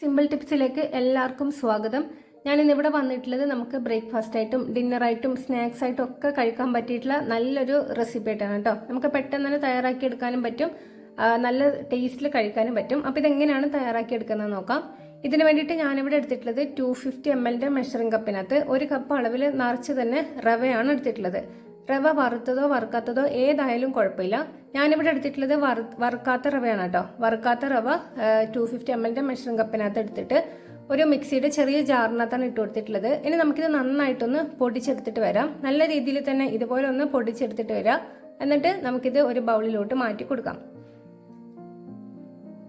Simple ടിപ്സിലേക്ക് എല്ലാവർക്കും സ്വാഗതം. ഞാൻ ഇന്നിവിടെ വന്നിട്ടുള്ളത് നമുക്ക് ബ്രേക്ക്ഫാസ്റ്റ് ആയിട്ടും ഡിന്നർ ആയിട്ടും സ്നാക്സ് ആയിട്ടും ഒക്കെ കഴിക്കാൻ പറ്റിയിട്ടുള്ള നല്ലൊരു റെസിപ്പി ആയിട്ടാണ് കേട്ടോ. നമുക്ക് പെട്ടെന്ന് തന്നെ തയ്യാറാക്കി എടുക്കാനും പറ്റും നല്ല ടേസ്റ്റിൽ കഴിക്കാനും പറ്റും. അപ്പോൾ ഇതെങ്ങനെയാണ് തയ്യാറാക്കി എടുക്കുന്നത് നോക്കാം. ഇതിന് വേണ്ടിയിട്ട് ഞാനിവിടെ എടുത്തിട്ടുള്ളത് ടു ഫിഫ്റ്റി എം എല്ലിന്റെ മെഷറിംഗ് കപ്പിനകത്ത് ഒരു കപ്പ് അളവിൽ നിറച്ച് തന്നെ റവയാണ് എടുത്തിട്ടുള്ളത്. റവ വറുത്തതോ വറുക്കാത്തതോ ഏതായാലും കുഴപ്പമില്ല. ഞാനിവിടെ എടുത്തിട്ടുള്ളത് വറു വറുക്കാത്ത റവയാണ് കേട്ടോ. വറുക്കാത്ത റവ ടു ഫിഫ്റ്റി എം എല്ലിന്റെ മെഷറിംഗ് കപ്പിനകത്ത് എടുത്തിട്ട് ഒരു മിക്സിയുടെ ചെറിയ ജാറിനകത്താണ് ഇട്ട് കൊടുത്തിട്ടുള്ളത്. ഇനി നമുക്കിത് നന്നായിട്ടൊന്ന് പൊടിച്ചെടുത്തിട്ട് വരാം. നല്ല രീതിയിൽ തന്നെ ഇതുപോലെ ഒന്ന് പൊടിച്ചെടുത്തിട്ട് വരാം. എന്നിട്ട് നമുക്കിത് ഒരു ബൗളിലോട്ട് മാറ്റി കൊടുക്കാം.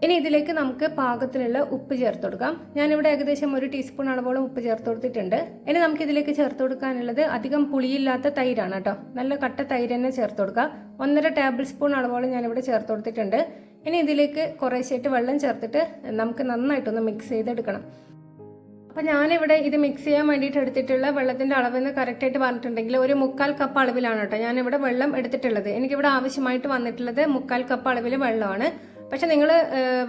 ഇനി ഇതിലേക്ക് നമുക്ക് പാകത്തിലുള്ള ഉപ്പ് ചേർത്ത് കൊടുക്കാം. ഞാനിവിടെ ഏകദേശം ഒരു ടീസ്പൂൺ അളവോളം ഉപ്പ് ചേർത്ത് കൊടുത്തിട്ടുണ്ട്. ഇനി നമുക്ക് ഇതിലേക്ക് ചേർത്ത് കൊടുക്കാനുള്ളത് അധികം പുളിയില്ലാത്ത തൈരാണ് കേട്ടോ. നല്ല കട്ട തൈര് തന്നെ ചേർത്ത് കൊടുക്കുക ഒന്നര ടേബിൾ സ്പൂൺ അളവോളം ഞാനിവിടെ ചേർത്ത് കൊടുത്തിട്ടുണ്ട്. ഇനി ഇതിലേക്ക് കുറേശ്ശായിട്ട് വെള്ളം ചേർത്തിട്ട് നമുക്ക് നന്നായിട്ടൊന്ന് മിക്സ് ചെയ്തെടുക്കണം. അപ്പോൾ ഞാനിവിടെ ഇത് മിക്സ് ചെയ്യാൻ വേണ്ടിയിട്ട് എടുത്തിട്ടുള്ള വെള്ളത്തിന്റെ അളവെന്ന് കറക്റ്റായിട്ട് പറഞ്ഞിട്ടുണ്ടെങ്കിൽ ഒരു മുക്കാൽ കപ്പ് അളവിലാണ് കേട്ടോ ഞാനിവിടെ വെള്ളം എടുത്തിട്ടുള്ളത്. എനിക്കിവിടെ ആവശ്യമായിട്ട് വന്നിട്ടുള്ളത് മുക്കാൽ കപ്പ് അളവിൽ വെള്ളമാണ്. പക്ഷെ നിങ്ങൾ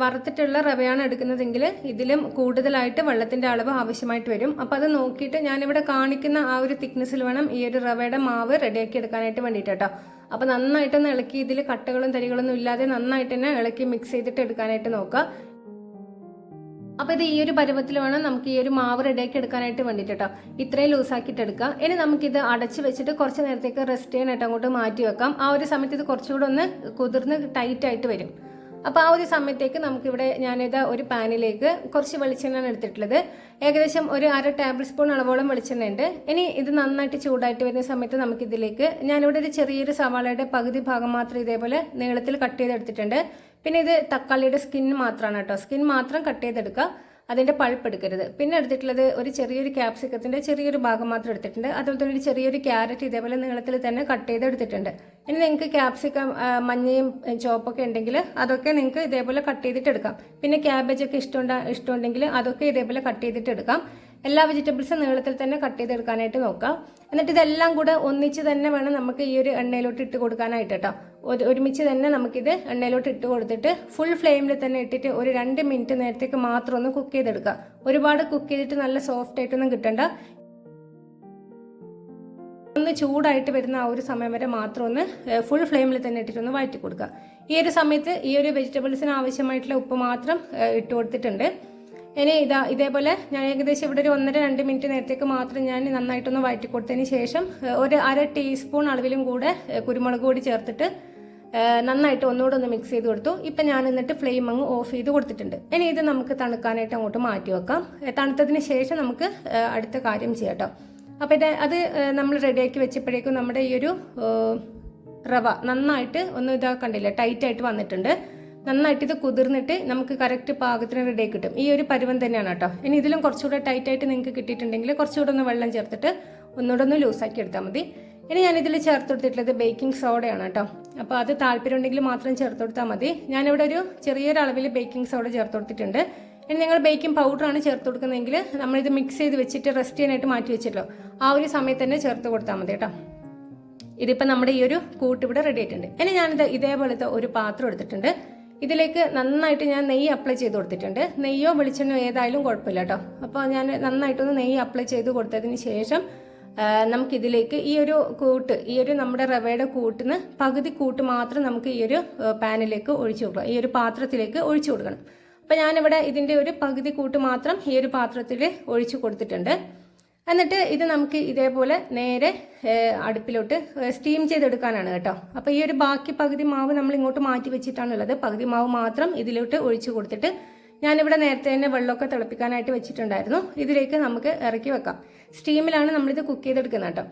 വറുത്തിട്ടുള്ള റവയാണ് എടുക്കുന്നതെങ്കിൽ ഇതിലും കൂടുതലായിട്ട് വെള്ളത്തിന്റെ അളവ് ആവശ്യമായിട്ട് വരും. അപ്പോൾ അത് നോക്കിയിട്ട് ഞാനിവിടെ കാണിക്കുന്ന ആ ഒരു തിക്നെസ്സിൽ വേണം ഈ ഒരു റവയുടെ മാവ് റെഡിയാക്കി എടുക്കാനായിട്ട് വേണ്ടിയിട്ട് കേട്ടോ. അപ്പോൾ നന്നായിട്ടൊന്ന് ഇളക്കി ഇതിൽ കട്ടകളും തരികളൊന്നും ഇല്ലാതെ നന്നായിട്ട് തന്നെ ഇളക്കി മിക്സ് ചെയ്തിട്ട് എടുക്കാനായിട്ട് നോക്കുക. അപ്പോൾ ഇത് ഈ ഒരു പരുവത്തിൽ വേണം നമുക്ക് ഈ ഒരു മാവ് റെഡിയാക്കി എടുക്കാനായിട്ട് വേണ്ടിയിട്ട് കേട്ടോ. ഇത്രയും ലൂസാക്കിയിട്ട് എടുക്കാം ഇനി നമുക്കിത് അടച്ച് വെച്ചിട്ട് കുറച്ച് നേരത്തേക്ക് റെസ്റ്റ് ചെയ്യാനായിട്ട് അങ്ങോട്ട് മാറ്റി വെക്കാം. ആ ഒരു സമയത്ത് ഇത് കുറച്ചുകൂടെ ഒന്ന് കുതിർന്ന് ടൈറ്റ് ആയിട്ട് വരും. അപ്പോൾ ആ ഒരു സമയത്തേക്ക് നമുക്കിവിടെ ഞാനിത് ഒരു പാനിലേക്ക് കുറച്ച് വെളിച്ചെണ്ണയാണ് എടുത്തിട്ടുള്ളത്. ഏകദേശം ഒരു അര ടേബിൾ സ്പൂൺ അളവോളം വെളിച്ചെണ്ണ ഉണ്ട്. ഇനി ഇത് നന്നായിട്ട് ചൂടായിട്ട് വരുന്ന സമയത്ത് നമുക്കിതിലേക്ക് ഞാനിവിടെ ഒരു ചെറിയൊരു സവാളയുടെ പകുതി ഭാഗം മാത്രം ഇതേപോലെ നീളത്തിൽ കട്ട് ചെയ്തെടുത്തിട്ടുണ്ട്. പിന്നെ ഇത് തക്കാളിയുടെ സ്കിൻ മാത്രമാണ് കേട്ടോ. സ്കിൻ മാത്രം കട്ട് ചെയ്തെടുക്കുക. അതിന്റെ പൾപ്പ് എടുക്കരുത്. പിന്നെ എടുത്തിട്ടുള്ളത് ഒരു ചെറിയൊരു ക്യാപ്സിക്കത്തിന്റെ ചെറിയൊരു ഭാഗം മാത്രം എടുത്തിട്ടുണ്ട്. അതുപോലെ തന്നെ ഒരു ചെറിയൊരു ക്യാരറ്റ് ഇതേപോലെ നീളത്തിൽ തന്നെ കട്ട് ചെയ്ത് എടുത്തിട്ടുണ്ട് ഇനി നിങ്ങൾക്ക് ക്യാപ്സിക്കം മഞ്ഞയും ചോപ്പൊക്കെ ഉണ്ടെങ്കിൽ അതൊക്കെ നിങ്ങൾക്ക് ഇതേപോലെ കട്ട് ചെയ്തിട്ട് എടുക്കാം. പിന്നെ ക്യാബേജ് ഒക്കെ ഇഷ്ടമുണ്ട ഇഷ്ടമുണ്ടെങ്കിൽ അതൊക്കെ ഇതേപോലെ കട്ട് ചെയ്തിട്ട് എടുക്കാം. എല്ലാ വെജിറ്റബിൾസും നീളത്തിൽ തന്നെ കട്ട് ചെയ്തെടുക്കാനായിട്ട് നോക്കാം. എന്നിട്ട് ഇതെല്ലാം കൂടെ ഒന്നിച്ച് തന്നെ വേണം നമുക്ക് ഈ ഒരു എണ്ണയിലോട്ട് ഇട്ട് കൊടുക്കാനായിട്ട് കേട്ടോ ഒരു ഒരുമിച്ച് തന്നെ നമുക്കിത് എണ്ണയിലോട്ട് ഇട്ട് കൊടുത്തിട്ട് ഫുൾ ഫ്ലെയിമിൽ തന്നെ ഇട്ടിട്ട് ഒരു രണ്ട് മിനിറ്റ് നേരത്തേക്ക് മാത്രം ഒന്ന് കുക്ക് ചെയ്തെടുക്കുക ഒരുപാട് കുക്ക് ചെയ്തിട്ട് നല്ല സോഫ്റ്റ് ആയിട്ടൊന്നും കിട്ടണ്ട. ഒന്ന് ചൂടായിട്ട് വരുന്ന ആ ഒരു സമയം വരെ മാത്രം ഒന്ന് ഫുൾ ഫ്ലെയിമിൽ തന്നെ ഇട്ടിട്ട് ഒന്ന് വഴറ്റി കൊടുക്കുക ഈ ഒരു സമയത്ത് ഈ ഒരു വെജിറ്റബിൾസിന് ആവശ്യമായിട്ടുള്ള ഉപ്പ് മാത്രം ഇട്ട് കൊടുത്തിട്ടുണ്ട്. ഇനി ഇതാ ഇതേപോലെ ഞാൻ ഏകദേശം ഇവിടെ ഒരു ഒന്നര രണ്ട് മിനിറ്റ് നേരത്തേക്ക് മാത്രം ഞാൻ നന്നായിട്ടൊന്ന് വഴറ്റി കൊടുത്തതിന് ശേഷം ഒരു അര ടീസ്പൂൺ അളവിലും കൂടെ കുരുമുളക് പൊടി ചേർത്തിട്ട് നന്നായിട്ട് ഒന്നുകൂടെ ഒന്ന് മിക്സ് ചെയ്ത് കൊടുത്തു. ഇപ്പം ഞാൻ എന്നിട്ട് ഫ്ലെയിം അങ്ങ് ഓഫ് ചെയ്ത് കൊടുത്തിട്ടുണ്ട്. ഇനി ഇത് നമുക്ക് തണുക്കാനായിട്ട് അങ്ങോട്ട് മാറ്റി വെക്കാം. തണുത്തതിന് ശേഷം നമുക്ക് അടുത്ത കാര്യം ചെയ്യാം കേട്ടോ അപ്പോൾ ഇത് അത് നമ്മൾ റെഡിയാക്കി വെച്ചപ്പോഴേക്കും നമ്മുടെ ഈ ഒരു റവ നന്നായിട്ട് ഒന്ന് ഇതാ കണ്ടില്ല ടൈറ്റായിട്ട് വന്നിട്ടുണ്ട്. നന്നായിട്ട് ഇത് കുതിർന്നിട്ട് നമുക്ക് കറക്റ്റ് പാകത്തിന് റെഡി കിട്ടും. ഈ ഒരു പരുവം തന്നെയാണ് കേട്ടോ. ഇനി ഇതിലും കുറച്ചുകൂടെ ടൈറ്റ് ആയിട്ട് നിങ്ങൾക്ക് കിട്ടിയിട്ടുണ്ടെങ്കിൽ കുറച്ചുകൂടെ ഒന്ന് വെള്ളം ചേർത്തിട്ട് ഒന്നുകൂടെ ഒന്ന് ലൂസാക്കി എടുത്താൽ മതി. ഇനി ഞാൻ ഇതിൽ ചേർത്ത് കൊടുത്തിട്ടുള്ളത് ബേക്കിംഗ് സോഡയാണ് കേട്ടോ. അപ്പോൾ അത് താല്പര്യം ഉണ്ടെങ്കിൽ മാത്രം ചേർത്ത് കൊടുത്താൽ മതി. ഞാനിവിടെ ഒരു ചെറിയൊരു അളവിൽ ബേക്കിംഗ് സോഡ ചേർത്ത് കൊടുത്തിട്ടുണ്ട്. ഇനി നിങ്ങൾ ബേക്കിംഗ് പൗഡറാണ് ചേർത്ത് കൊടുക്കുന്നതെങ്കിൽ നമ്മളിത് മിക്സ് ചെയ്ത് വെച്ചിട്ട് റെസ്റ്റ് ചെയ്യാനായിട്ട് മാറ്റി വെച്ചല്ലോ ആ ഒരു സമയത്ത് തന്നെ ചേർത്ത് കൊടുത്താൽ മതി കേട്ടോ. ഇതിപ്പോൾ നമ്മുടെ ഈ ഒരു കൂട്ട് ഇവിടെ റെഡി ആയിട്ടുണ്ട്. ഇനി ഞാനിത് ഇതേപോലത്തെ ഒരു പാത്രം എടുത്തിട്ടുണ്ട്. ഇതിലേക്ക് നന്നായിട്ട് ഞാൻ നെയ്യ് അപ്ലൈ ചെയ്ത് കൊടുത്തിട്ടുണ്ട്. നെയ്യോ വെളിച്ചെണ്ണയോ ഏതായാലും കുഴപ്പമില്ല കേട്ടോ അപ്പോൾ ഞാൻ നന്നായിട്ടൊന്ന് നെയ്യ് അപ്ലൈ ചെയ്ത് കൊടുത്തതിന് ശേഷം നമുക്കിതിലേക്ക് ഈ ഒരു കൂട്ട് ഈ ഒരു നമ്മുടെ റവയുടെ കൂട്ടിന് പകുതി കൂട്ട് മാത്രം നമുക്ക് ഈ ഒരു പാനിലേക്ക് ഒഴിച്ചു കൊടുക്കണം ഈ ഒരു പാത്രത്തിലേക്ക് ഒഴിച്ചു കൊടുക്കണം. അപ്പോൾ ഞാനിവിടെ ഇതിന്റെ ഒരു പകുതി കൂട്ട് മാത്രം ഈ ഒരു പാത്രത്തിൽ ഒഴിച്ചു കൊടുത്തിട്ടുണ്ട്. എന്നിട്ട് ഇത് നമുക്ക് ഇതേപോലെ നേരെ അടുപ്പിലോട്ട് സ്റ്റീം ചെയ്തെടുക്കാനാണ് കേട്ടോ. അപ്പോൾ ഈ ഒരു ബാക്കി പകുതി മാവ് നമ്മൾ ഇങ്ങോട്ട് മാറ്റി വെച്ചിട്ടാണുള്ളത്. പകുതി മാവ് മാത്രം ഇതിലോട്ട് ഒഴിച്ചു കൊടുത്തിട്ട് ഞാനിവിടെ നേരത്തെ തന്നെ വെള്ളമൊക്കെ തിളപ്പിക്കാനായിട്ട് വെച്ചിട്ടുണ്ടായിരുന്നു. ഇതിലേക്ക് നമുക്ക് ഇറക്കി വെക്കാം. സ്റ്റീമിലാണ് നമ്മളിത് കുക്ക് ചെയ്തെടുക്കുന്നത് കേട്ടോ.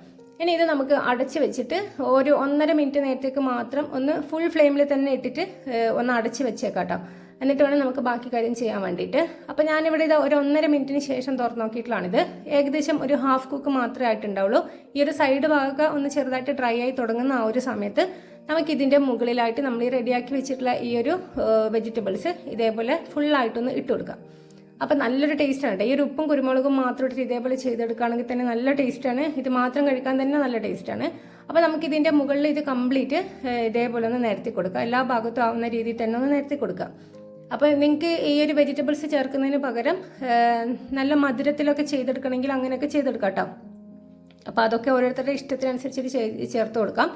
ഇനി ഇത് നമുക്ക് അടച്ച് വെച്ചിട്ട് ഒരു ഒന്നര മിനിറ്റ് നേരത്തേക്ക് മാത്രം ഒന്ന് ഫുൾ ഫ്ലെയിമിൽ തന്നെ ഇട്ടിട്ട് ഒന്ന് അടച്ച് വെച്ചേക്കാം കേട്ടോ. എന്നിട്ട് വേണം നമുക്ക് ബാക്കി കാര്യം ചെയ്യാൻ വേണ്ടിയിട്ട്. അപ്പോൾ ഞാനിവിടെ ഇത് ഒരു ഒന്നര മിനിറ്റിന് ശേഷം തുറന്നു ഇത് ഏകദേശം ഒരു ഹാഫ് കുക്ക് മാത്രമേ ആയിട്ടുണ്ടാവുള്ളൂ. ഈ ഒരു സൈഡ് ഭാഗമൊക്കെ ഒന്ന് ചെറുതായിട്ട് ഡ്രൈ ആയി തുടങ്ങുന്ന ആ ഒരു സമയത്ത് നമുക്ക് ഇതിന്റെ മുകളിലായിട്ട് നമ്മൾ ഈ റെഡിയാക്കി വെച്ചിട്ടുള്ള ഈ ഒരു വെജിറ്റബിൾസ് ഇതേപോലെ ഫുള്ളായിട്ടൊന്ന് ഇട്ട് കൊടുക്കാം അപ്പം നല്ലൊരു ടേസ്റ്റാണ് ഈ ഒരു ഉപ്പും കുരുമുളകും മാത്രം ഇട്ടിട്ട് ഇതേപോലെ ചെയ്തെടുക്കുകയാണെങ്കിൽ തന്നെ നല്ല ടേസ്റ്റാണ് ഇത് മാത്രം കഴിക്കാൻ തന്നെ നല്ല ടേസ്റ്റാണ് അപ്പോൾ നമുക്ക് ഇതിന്റെ മുകളിൽ ഇത് കംപ്ലീറ്റ് ഇതേപോലെ ഒന്ന് നിരത്തി കൊടുക്കാം എല്ലാ ഭാഗത്തും ആവുന്ന രീതിയിൽ തന്നെ ഒന്ന് നിരത്തി കൊടുക്കാം അപ്പോൾ നിങ്ങൾക്ക് ഈ ഒരു വെജിറ്റബിൾസ് ചേർക്കുന്നതിന് പകരം നല്ല മധുരത്തിലൊക്കെ ചെയ്തെടുക്കണമെങ്കിൽ അങ്ങനെയൊക്കെ ചെയ്തെടുക്കാം കേട്ടോ അപ്പോൾ അതൊക്കെ ഓരോരുത്തരുടെ ഇഷ്ടത്തിനനുസരിച്ച് ചേർത്ത് കൊടുക്കാം.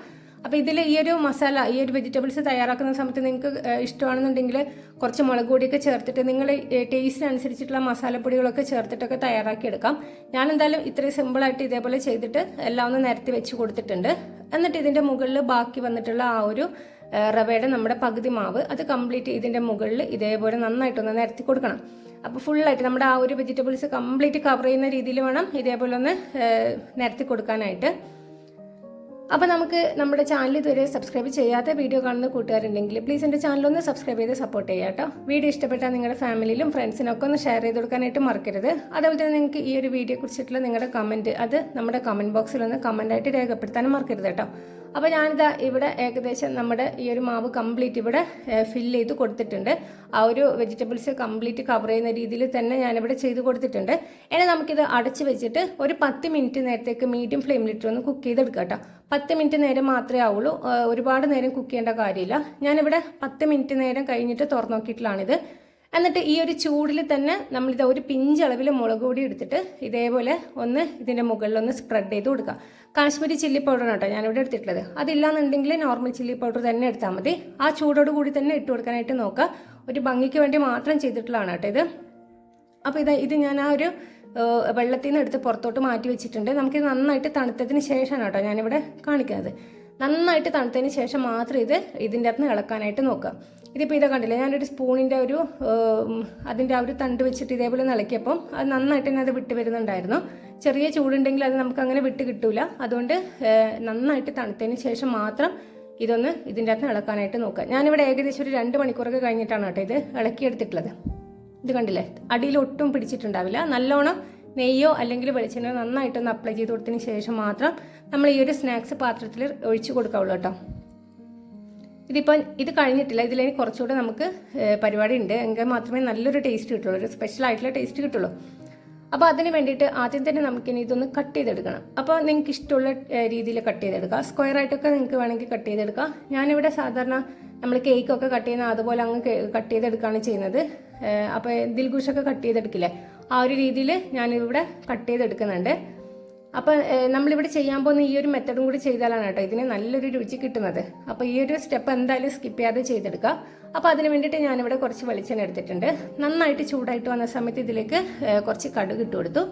അപ്പോൾ ഇതിൽ ഈ ഒരു മസാല ഈ ഒരു വെജിറ്റബിൾസ് തയ്യാറാക്കുന്ന സമയത്ത് നിങ്ങൾക്ക് ഇഷ്ടമാണെന്നുണ്ടെങ്കിൽ കുറച്ച് മുളക് പൊടിയൊക്കെ ചേർത്തിട്ട് നിങ്ങൾ ടേസ്റ്റിനനുസരിച്ചിട്ടുള്ള മസാലപ്പൊടികളൊക്കെ ചേർത്തിട്ടൊക്കെ തയ്യാറാക്കി എടുക്കാം ഞാൻ എന്തായാലും ഇത്രയും സിമ്പിളായിട്ട് ഇതേപോലെ ചെയ്തിട്ട് എല്ലാം ഒന്ന് നിരത്തി വെച്ച് കൊടുത്തിട്ടുണ്ട്. എന്നിട്ട് ഇതിന്റെ മുകളിൽ ബാക്കി വന്നിട്ടുള്ള ആ ഒരു റവയുടെ നമ്മുടെ പകുതി മാവ് അത് കംപ്ലീറ്റ് ഇതിന്റെ മുകളിൽ ഇതേപോലെ നന്നായിട്ടൊന്ന് നിരത്തി കൊടുക്കണം. അപ്പോൾ ഫുള്ളായിട്ട് നമ്മുടെ ആ ഒരു വെജിറ്റബിൾസ് കംപ്ലീറ്റ് കവർ ചെയ്യുന്ന രീതിയിൽ വേണം ഇതേപോലെ ഒന്ന് നിരത്തി കൊടുക്കാനായിട്ട്. അപ്പോൾ നമുക്ക് നമ്മുടെ ചാനൽ ഇതുവരെ സബ്സ്ക്രൈബ് ചെയ്യാത്ത വീഡിയോ കാണുന്ന കൂട്ടുകാരുണ്ടെങ്കിൽ പ്ലീസ് എന്റെ ചാനൽ ഒന്ന് സബ്സ്ക്രൈബ് ചെയ്ത് സപ്പോർട്ട് ചെയ്യുക കേട്ടോ. വീഡിയോ ഇഷ്ടപ്പെട്ടാൽ നിങ്ങളുടെ ഫാമിലിയിലും ഫ്രണ്ട്സിനൊക്കെ ഒന്ന് ഷെയർ ചെയ്ത് കൊടുക്കാനായിട്ട് മറക്കരുത്. അതേപോലെ തന്നെ നിങ്ങൾക്ക് ഈ ഒരു വീഡിയോ കുറിച്ചിട്ടുള്ള നിങ്ങളുടെ കമന്റ് അത് നമ്മുടെ കമന്റ് ബോക്സിൽ ഒന്ന് രേഖപ്പെടുത്താനും മറക്കരുത് കേട്ടോ. അപ്പോൾ ഞാനിതാ ഇവിടെ ഏകദേശം നമ്മുടെ ഈ ഒരു മാവ് കംപ്ലീറ്റ് ഇവിടെ ഫില്ല് ചെയ്ത് കൊടുത്തിട്ടുണ്ട്. ആ ഒരു വെജിറ്റബിൾസ് കംപ്ലീറ്റ് കവർ ചെയ്യുന്ന രീതിയിൽ തന്നെ ഞാനിവിടെ ചെയ്ത് കൊടുത്തിട്ടുണ്ട്. ഇനി നമുക്കിത് അടച്ച് വെച്ചിട്ട് ഒരു പത്ത് മിനിറ്റ് നേരത്തേക്ക് മീഡിയം ഫ്ലെയിമിലിട്ട് ഒന്ന് കുക്ക് ചെയ്തെടുക്കാം കേട്ടോ. പത്ത് മിനിറ്റ് നേരം മാത്രമേ ആവുള്ളൂ. ഒരുപാട് നേരം കുക്ക് ചെയ്യേണ്ട കാര്യമില്ല. ഞാനിവിടെ പത്ത് മിനിറ്റ് നേരം കഴിഞ്ഞിട്ട് തുറന്നു നോക്കിയിട്ടാണിത് എന്നിട്ട് ഈ ഒരു ചൂടിൽ തന്നെ നമ്മളിത് ഒരു പിഞ്ചളവിൽ മുളക് പൊടി എടുത്തിട്ട് ഇതേപോലെ ഒന്ന് ഇതിന്റെ മുകളിൽ ഒന്ന് സ്പ്രെഡ് ചെയ്ത് കൊടുക്കുക. കാശ്മീരി ചില്ലി പൗഡർ കേട്ടോ ഞാനിവിടെ എടുത്തിട്ടുള്ളത്. അതില്ലാന്നുണ്ടെങ്കിൽ നോർമൽ ചില്ലി പൗഡർ തന്നെ എടുത്താൽ മതി. ആ ചൂടോട് കൂടി തന്നെ ഇട്ട് കൊടുക്കാനായിട്ട് നോക്കുക. ഒരു ഭംഗിക്ക് വേണ്ടി മാത്രം ചെയ്തിട്ടുള്ളതാണ് കേട്ടോ ഇത്. അപ്പോൾ ഇത് ഇത് ഞാൻ ആ ഒരു വെള്ളത്തിൽ നിന്ന് എടുത്ത് പുറത്തോട്ട് മാറ്റി വെച്ചിട്ടുണ്ട്. നമുക്കിത് നന്നായിട്ട് തണുത്തതിന് ശേഷമാണ് കേട്ടോ ഞാനിവിടെ കാണിക്കുന്നത്. നന്നായിട്ട് തണുത്തതിന് ശേഷം മാത്രം ഇത് ഇതിന്റെ അകത്ത് ഇളക്കാനായിട്ട് നോക്കുക. ഇതിപ്പോൾ ഇതാ കണ്ടില്ലേ ഞാനൊരു സ്പൂണിന്റെ ഒരു അതിന്റെ ആ ഒരു തണ്ട് വെച്ചിട്ട് ഇതേപോലെ നിളക്കിയപ്പം അത് നന്നായിട്ട് തന്നെ അത് വിട്ട് വരുന്നുണ്ടായിരുന്നു. ചെറിയ ചൂടുണ്ടെങ്കിൽ അത് നമുക്ക് അങ്ങനെ വിട്ട് കിട്ടൂല. അതുകൊണ്ട് നന്നായിട്ട് തണുത്തതിന് ശേഷം മാത്രം ഇതൊന്ന് ഇതിന്റെ അകത്ത് ഇളക്കാനായിട്ട് നോക്കുക. ഞാനിവിടെ ഏകദേശം ഒരു രണ്ട് മണിക്കൂറൊക്കെ കഴിഞ്ഞിട്ടാണ് കേട്ടോ ഇത് ഇളക്കിയെടുത്തിട്ടുള്ളത്. ഇത് കണ്ടില്ലേ അടിയിൽ ഒട്ടും പിടിച്ചിട്ടുണ്ടാവില്ല. നല്ലോണം നെയ്യോ അല്ലെങ്കിൽ വെളിച്ചെണ്ണയോ നന്നായിട്ടൊന്ന് അപ്ലൈ ചെയ്ത് കൊടുത്തതിന് ശേഷം മാത്രം നമ്മൾ ഈ ഒരു സ്നാക്സ് പാത്രത്തിൽ ഒഴിച്ചു കൊടുക്കാവുള്ളൂ കേട്ടോ. ഇതിപ്പോൾ ഇത് കഴിഞ്ഞിട്ടില്ല. ഇതിൽ കുറച്ചുകൂടെ നമുക്ക് പരിപാടി ഉണ്ട് എങ്കിൽ മാത്രമേ നല്ലൊരു ടേസ്റ്റ് കിട്ടുള്ളൂ. ഒരു സ്പെഷ്യൽ ആയിട്ടുള്ള ടേസ്റ്റ് കിട്ടുള്ളൂ. അപ്പോൾ അതിന് വേണ്ടിയിട്ട് ആദ്യം തന്നെ നമുക്കിനി ഇതൊന്ന് കട്ട് ചെയ്തെടുക്കണം. അപ്പോൾ നിങ്ങൾക്ക് ഇഷ്ടമുള്ള രീതിയിൽ കട്ട് ചെയ്തെടുക്കാം. സ്ക്വയർ ആയിട്ടൊക്കെ നിങ്ങൾക്ക് വേണമെങ്കിൽ കട്ട് ചെയ്തെടുക്കാം. ഞാനിവിടെ സാധാരണ നമ്മൾ കേക്കൊക്കെ കട്ട് ചെയ്യുന്ന അതുപോലെ അങ്ങ് കട്ട് ചെയ്തെടുക്കുകയാണ് ചെയ്യുന്നത്. അപ്പോൾ ദിൽഗുഷൊക്കെ കട്ട് ചെയ്തെടുക്കില്ലേ? ആ ഒരു രീതിയിൽ ഞാനിവിടെ കട്ട് ചെയ്തെടുക്കുന്നുണ്ട്. അപ്പോൾ ഏഹ്, നമ്മളിവിടെ ചെയ്യാൻ പോകുന്ന ഈ ഒരു മെത്തഡും കൂടി ചെയ്താലാണ് കേട്ടോ ഇതിന് നല്ലൊരു രുചി കിട്ടുന്നത്. അപ്പോൾ ഈ ഒരു സ്റ്റെപ്പ് എന്തായാലും സ്കിപ്പ് ചെയ്യാതെ ചെയ്തെടുക്കുക. അപ്പോൾ അതിന് വേണ്ടിയിട്ട് ഞാനിവിടെ കുറച്ച് വെളിച്ചെണ്ണ എടുത്തിട്ടുണ്ട്. നന്നായിട്ട് ചൂടായിട്ട് വന്ന സമയത്ത് ഇതിലേക്ക് കുറച്ച് കടുക് ഇട്ട് കൊടുത്തു.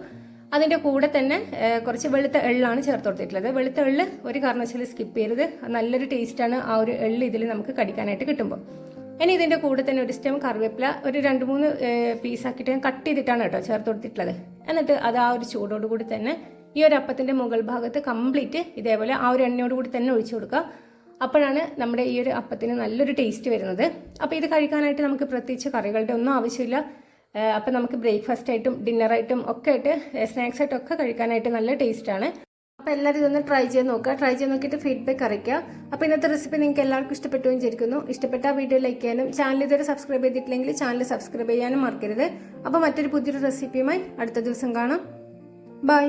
അതിന്റെ കൂടെ തന്നെ കുറച്ച് വെളുത്ത എള്ളാണ് ചേർത്ത് കൊടുത്തിട്ടുള്ളത്. വെളുത്ത എള്ള് ഒരു കാരണവശാലും സ്കിപ്പ് ചെയ്യരുത്. നല്ലൊരു ടേസ്റ്റാണ് ആ ഒരു എള്ള് ഇതിൽ നമുക്ക് കടിക്കാനായിട്ട് കിട്ടുമ്പോൾ ഇനി ഇതിന്റെ കൂടെ തന്നെ ഒരു സ്റ്റെം കറിവേപ്പില ഒരു രണ്ട് മൂന്ന് പീസാക്കിയിട്ട് ഞാൻ കട്ട് ചെയ്തിട്ടാണ് കേട്ടോ ചേർത്ത് കൊടുത്തിട്ടുള്ളത്. എന്നിട്ട് അത് ആ ഒരു ചൂടോട് കൂടി തന്നെ ഈ ഒരു അപ്പത്തിന്റെ മുകൾ ഭാഗത്ത് കംപ്ലീറ്റ് ഇതേപോലെ ആ ഒരു എണ്ണയോട് കൂടി തന്നെ ഒഴിച്ചു കൊടുക്കുക. അപ്പോഴാണ് നമ്മുടെ ഈ ഒരു അപ്പത്തിന് നല്ലൊരു ടേസ്റ്റ് വരുന്നത്. അപ്പോൾ ഇത് കഴിക്കാനായിട്ട് നമുക്ക് പ്രത്യേകിച്ച് കറികളുടെ ഒന്നും ആവശ്യമില്ല. അപ്പം നമുക്ക് ബ്രേക്ക്ഫാസ്റ്റ് ആയിട്ടും ഡിന്നറായിട്ടും ഒക്കെ ആയിട്ട് സ്നാക്സ് ആയിട്ടും ഒക്കെ കഴിക്കാനായിട്ട് നല്ല ടേസ്റ്റാണ്. അപ്പോൾ എല്ലാവരും ഇതൊന്ന് ട്രൈ ചെയ്ത് നോക്കുക. ട്രൈ ചെയ്ത് നോക്കിയിട്ട് ഫീഡ്ബാക്ക് അറിയിക്കുക. അപ്പോൾ ഇന്നത്തെ റെസിപ്പി നിങ്ങൾക്ക് എല്ലാവർക്കും ഇഷ്ടപ്പെട്ടു വിചാരിക്കുന്നു. ഇഷ്ടപ്പെട്ട വീഡിയോ ലൈക്ക് ചെയ്യാനും ചാനൽ ഇതുവരെ സബ്സ്ക്രൈബ് ചെയ്തിട്ടില്ലെങ്കിൽ ചാനൽ സബ്സ്ക്രൈബ് ചെയ്യാനും മറക്കരുത്. അപ്പോൾ മറ്റൊരു പുതിയൊരു റെസിപ്പിയുമായി അടുത്ത ദിവസം കാണാം. ബൈ.